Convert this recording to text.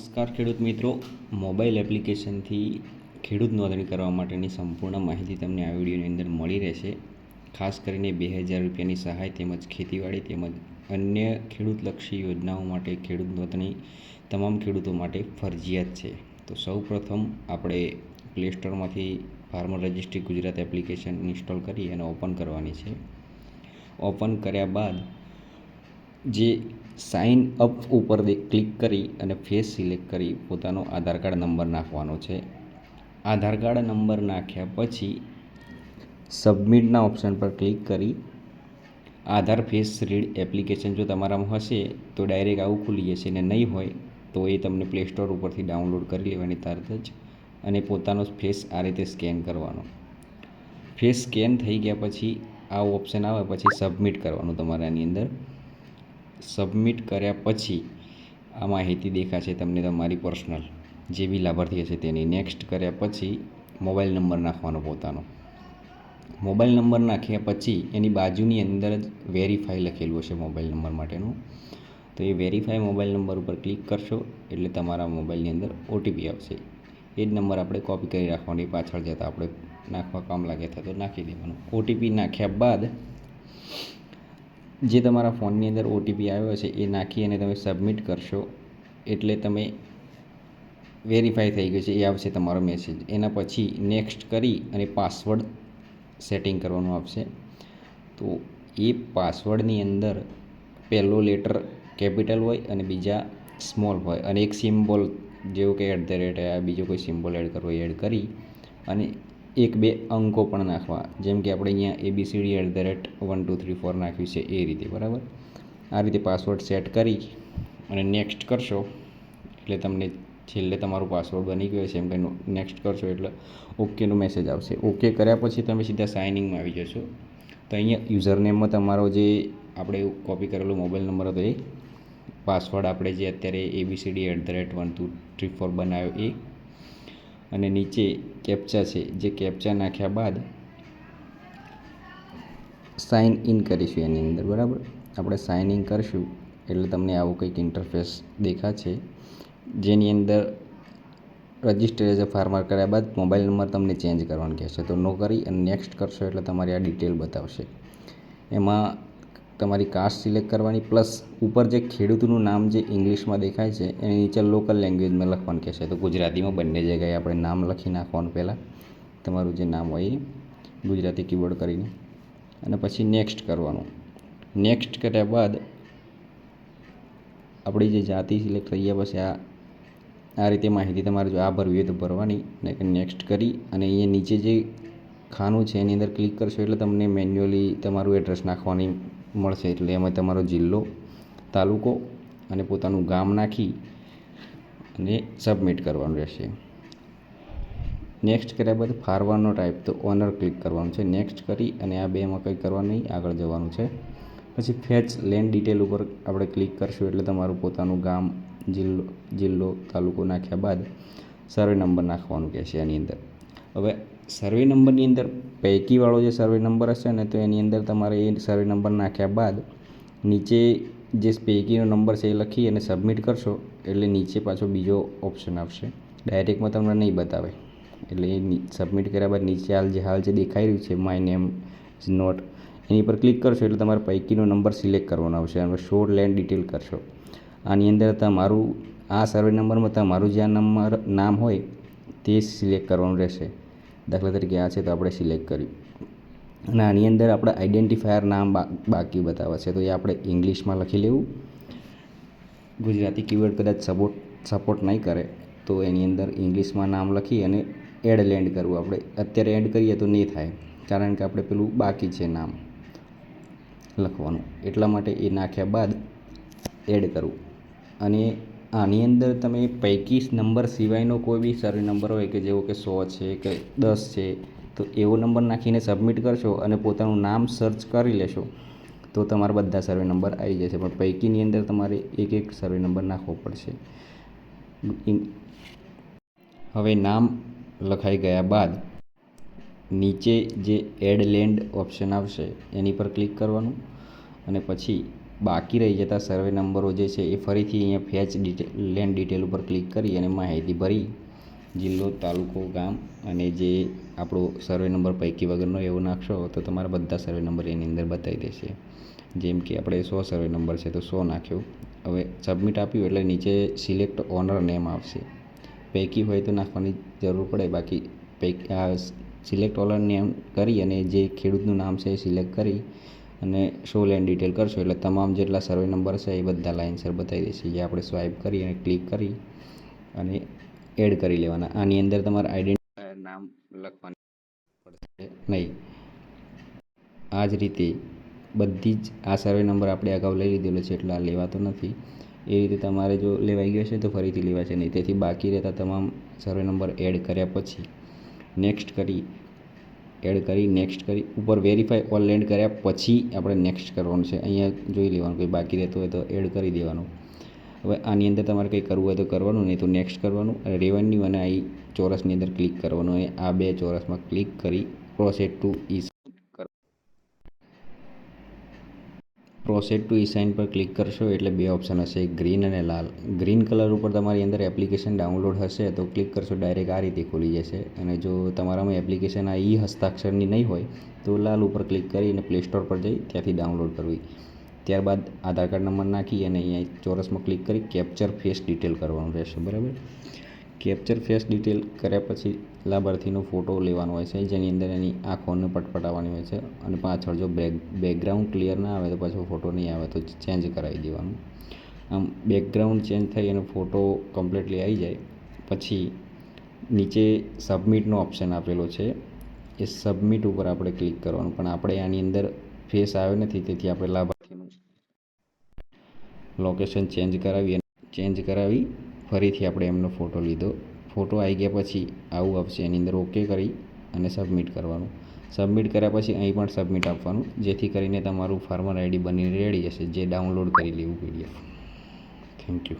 નમસ્કાર, ખેડૂત મિત્રો. મોબાઈલ એપ્લિકેશનથી ખેડૂત નોંધણી કરવા માટેની સંપૂર્ણ માહિતી તમને આ વિડીયોની અંદર મળી રહેશે. ખાસ કરીને બે હજાર રૂપિયાની સહાય તેમજ ખેતીવાડી તેમજ અન્ય ખેડૂતલક્ષી યોજનાઓ માટે ખેડૂત નોંધણી તમામ ખેડૂતો માટે ફરજિયાત છે. તો સૌ પ્રથમ આપણે play સ્ટોરમાંથી farmer registry Gujarat application install કરી અને ઓપન કરવાની છે. ઓપન કર્યા બાદ જે સાઇન અપ ઉપર ક્લિક કરી અને ફેસ સિલેક્ટ કરી પોતાનો આધાર કાર્ડ નંબર નાખવાનો છે. આધાર કાર્ડ નંબર નાખ્યા પછી સબમિટના ઓપ્શન પર ક્લિક કરી. આધાર ફેસ રીડ એપ્લિકેશન જો તમારામાં હશે તો ડાયરેક્ટ આવું ખુલી જશે ને નહીં હોય તો એ તમને પ્લે સ્ટોર ઉપરથી ડાઉનલોડ કરી લેવાની તરત જ અને પોતાનો ફેસ આ રીતે સ્કેન કરવાનો. ફેસ સ્કેન થઈ ગયા પછી આ ઓપ્શન આવે પછી સબમિટ કરવાનું તમારે આની અંદર. સબમિટ કર્યા પછી આ માહિતી દેખાશે તમને તમારી પર્સનલ જે બી લાભાર્થી હશે તેની નેક્સ્ટ કર્યા પછી મોબાઈલ નંબર નાખવાનો પોતાનો. મોબાઈલ નંબર નાખ્યા પછી એની બાજુની અંદર જ વેરીફાઈ લખેલું હશે મોબાઈલ નંબર માટેનું. તો એ વેરીફાઈ મોબાઈલ નંબર ઉપર ક્લિક કરશો એટલે તમારા મોબાઈલની અંદર ઓટીપી આવશે. એ જ નંબર આપણે કોપી કરી રાખવાની પાછળ જતાં આપણે નાખવા કામ લાગે તો નાખી દેવાનું. ઓટીપી નાખ્યા બાદ જે તમારા ફોનની અંદર ઓટીપી આવ્યો છે, એ નાખી અને તમે સબમિટ કરશો, એટલે તમે વેરીફાઈ થઈ ગયું છે, એ આવશે તમારો મેસેજ એના પછી નેક્સ્ટ કરી અને પાસવર્ડ સેટિંગ કરવાનું આવશે. તો એ પાસવર્ડની અંદર પહેલો લેટર કેપિટલ હોય અને બીજા સ્મોલ હોય. અને એક સિમ્બોલ જેવું કે એટ ધ રેટ બીજો કોઈ સિમ્બોલ એડ કરવો એડ કરી અને એક બે અંકો પણ નાખવા. જેમ કે આપણે અહીંયા ABCD at the rate one two three four નાખ્યું છે એ રીતે, બરાબર? આ રીતે પાસવર્ડ સેટ કરી અને નેક્સ્ટ કરશો, એટલે તમને છેલ્લે તમારું પાસવર્ડ બની ગયો છે એમ કે નેક્સ્ટ કરશો એટલે ઓકેનો મેસેજ આવશે. ઓકે કર્યા પછી તમે સીધા સાઇનિંગમાં આવી જશો. તો અહીંયા યુઝરનેમમાં તમારો જે આપણે કોપી કરેલો મોબાઈલ નંબર હતો એ પાસવર્ડ આપણે જે અત્યારે ABCD at the rate one two three four બનાવ્યો એ અને નીચે કેપ્ચા છે, જે કેપ્ચા નાખ્યા બાદ સાઇન ઇન કરીશું એની અંદર, બરાબર? આપણે સાઇન ઇન કરશું, એટલે તમને આવું કંઈક ઇન્ટરફેસ દેખાશે. જેની અંદર રજિસ્ટર એઝ અ ફાર્મર કર્યા બાદ મોબાઈલ નંબર તમને ચેન્જ કરવાનો કહેશે. તો નો કરી અને નેક્સ્ટ કરશો એટલે તમારી આ ડિટેલ બતાવશે. એમાં તમારી કાસ્ટ સિલેક્ટ કરવાની પ્લસ ઉપર જે ખેડૂતનું નામ જે ઇંગ્લિશમાં દેખાય છે, એની નીચે લોકલ લેંગ્વેજમાં લખવાનું કહેશે. તો ગુજરાતીમાં બંને જગ્યાએ આપણે નામ લખી નાખવાનું પહેલાં. તમારું જે નામ હોય એ ગુજરાતી કીબોર્ડ કરીને. અને પછી નેક્સ્ટ કરવાનું. નેક્સ્ટ કર્યા બાદ આપણી જે જાતિ સિલેક્ટ થઈ ગયા પછી આ આ રીતે માહિતી તમારે જો આ ભરવી હોય તો ભરવાની અને નેક્સ્ટ કરી અને અહીંયા નીચે જે ખાનું છે એની અંદર ક્લિક કરશો એટલે તમને મેન્યુઅલી તમારું એડ્રેસ નાખવાની મળશે એટલે એમાં તમારો જિલ્લો, તાલુકો અને પોતાનું ગામ નાખી અને સબમિટ કરવાનું રહેશે. નેક્સ્ટ કર્યા બાદ ફારવાનો ટાઈપ તો ઓનર ક્લિક કરવાનું છે. નેક્સ્ટ કરી અને આ બેમાં કંઈ કરવાનું નહીં, આગળ જવાનું છે. પછી ફેચ લેન્ડ ડિટેલ ઉપર આપણે ક્લિક કરશું એટલે તમારું પોતાનું ગામ, જિલ્લો જિલ્લો, તાલુકો નાખ્યા બાદ સર્વે નંબર નાખવાનું કહેશે એની અંદર. હવે સર્વે નંબરની અંદર પૈકીવાળો જે સર્વે નંબર હશે ને, તો એની અંદર તમારે એ સર્વે નંબર નાખ્યા બાદ નીચે જે પૈકીનો નંબર છે એ લખી અને સબમિટ કરશો, એટલે નીચે પાછો બીજો ઓપ્શન આવશે. ડાયરેક્ટમાં તમને નહીં બતાવે. એટલે એ સબમિટ કર્યા બાદ નીચે હાલ જે હાલ જે દેખાઈ રહ્યું છે માય નેમ ઇઝ નોટ એની પર ક્લિક કરશો એટલે તમારે પૈકીનો નંબર સિલેક્ટ કરવાનો આવશે. અને શોર્ટ લેન્ડ ડિટેલ કરશો. આની અંદર તમારું, આ સર્વે નંબરમાં તમારું જ્યાં નંબર નામ હોય, તે સિલેક્ટ કરવાનું રહેશે. દાખલા તરીકે આ છે તો આપણે સિલેક્ટ કર્યું. અને આની અંદર આપણે આઈડેન્ટિફાયર નામ બાકી બતાવે છે. તો એ આપણે ઇંગ્લિશમાં લખી લેવું. ગુજરાતી કીવર્ડ કદાચ સપોર્ટ સપોર્ટ નહીં કરે, તો એની અંદર ઇંગ્લિશમાં નામ લખી અને એડ લેન્ડ કરવું. આપણે અત્યારે એડ કરીએ તો નહીં થાય, કારણ કે આપણે પેલું બાકી છે નામ લખવાનું. એટલા માટે એ નાખ્યા બાદ એડ કરવું. અને આની અંદર તમે પૈકી નંબર સિવાયનો કોઈ બી સર્વે નંબર હોય કે જેવો કે સો છે કે દસ છે, તો એવો નંબર નાખીને સબમિટ કરશો અને પોતાનું નામ સર્ચ કરી લેશો, તો તમારા બધા સર્વે નંબર આવી જશે. પણ પૈકીની અંદર તમારે એક એક સર્વે નંબર નાખવો પડશે. હવે નામ લખાઈ ગયા બાદ નીચે જે એડ લેન્ડ ઓપ્શન આવશે, એની પર ક્લિક કરવાનું અને પછી બાકી રહી જતા સર્વે નંબરો જે છે એ ફરીથી અહીંયા ફેચ ડિટેલ, લેન્ડ ડિટેલ ઉપર ક્લિક કરી અને માહિતી ભરી જિલ્લો, તાલુકો, ગામ અને જે આપણો સર્વે નંબર પૈકી વગરનો એવો નાખશો તો તમારા બધા સર્વે નંબર એની અંદર બતાવી દેશે. જેમ કે આપણે સો સર્વે નંબર છે તો સો નાખ્યો. હવે સબમિટ આપ્યું એટલે નીચે સિલેક્ટ ઓનર નેમ આવશે. પૈકી હોય તો નાખવાની જરૂર પડે. બાકી પૈકી સિલેક્ટ ઓનર નેમ કરી અને જે ખેડૂતનું નામ છે એ સિલેક્ટ કરી અને શો લેન્ડ ડિટેલ કરશો એટલે તમામ જેટલા સર્વે નંબર છે એ બધા લાઇનસર બતાવી દેશે. જે આપણે સ્વાઇપ કરી અને ક્લિક કરી અને એડ કરી લેવાના. આની અંદર તમારે આઈડેન્ટિ નામ લખવાનું પડશે. નહીં. આ જ રીતે બધી જ આ સર્વે નંબર આપણે અગાઉ લઈ લીધેલો છે એટલે આ લેવાતો નથી. એ રીતે તમારે જો લેવાઈ ગયો છે તો ફરીથી લેવાશે નહીં. તેથી બાકી રહેતા તમામ સર્વે નંબર એડ કર્યા પછી નેક્સ્ટ કરી એડ કરી નેક્સ્ટ કરી, ઉપર વેરીફાઈ ઓલ લેન્ડ કર્યા પછી આપણે નેક્સ્ટ કરવાનું છે. અહીંયા જોઈ લેવાનું, કોઈ બાકી રહેતું હોય તો એડ કરી દેવાનું. હવે આની અંદર તમારે કંઈ કરવું હોય તો કરવાનું, નહીં તો નેક્સ્ટ કરવાનું. રેવન્યુ અને આ ચોરસની અંદર ક્લિક કરવાનું. અને આ બે ચોરસમાં ક્લિક કરી proceed to E proceed to E sign પર ક્લિક કરશો એટલે બે ઓપ્શન હશે. ગ્રીન અને લાલ. ગ્રીન કલર ઉપર તમારી અંદર એપ્લિકેશન ડાઉનલોડ હશે તો ક્લિક કરશો. ડાયરેક્ટ આ રીતે ખુલી જશે. અને જો તમારામાં એપ્લિકેશન આ ઈ હસ્તાક્ષરની નહીં હોય તો લાલ ઉપર ક્લિક કરી અને પ્લે સ્ટોર પર જઈ ત્યાંથી ડાઉનલોડ કરવી. ત્યારબાદ આધાર કાર્ડ નંબર નાખી અને અહીંયા ચોરસમાં ક્લિક કરી કેપ્ચર ફેસ ડિટેલ કરવાનું રહેશે. બરાબર? કેપ્ચર ફેસ ડિટેલ કર્યા પછી લાભાર્થીનો ફોટો લેવાનો હોય છે. જેની અંદર એની આંખોને પટપટાવવાની હોય છે અને પાછળ જો બેક બેકગ્રાઉન્ડ ક્લિયર ના આવે તો પાછો ફોટો નહીં આવે તો ચેન્જ કરાવી દેવાનું. આમ બેકગ્રાઉન્ડ ચેન્જ થઈ અને ફોટો કમ્પ્લીટલી આવી જાય. પછી નીચે સબમિટનો ઓપ્શન આપેલો છે. એ સબમિટ ઉપર આપણે ક્લિક કરવાનું. પણ આપણે આની અંદર ફેસ આવ્યો નથી, તેથી આપણે લાભાર્થીનું લોકેશન ચેન્જ કરાવી ચેન્જ કરાવી ફરીથી આપણે એમનો ફોટો લીધો. ફોટો આવી ગયા પછી આવું આવશે. એની અંદર ઓકે કરી અને સબમિટ કરવાનું. સબમિટ કર્યા પછી અહીં પણ સબમિટ આપવાનું. જેથી કરીને તમારું ફાર્મર આઈડી બની રેડી જશે. જે ડાઉનલોડ કરી લેવું પીડીએફ થેન્ક યુ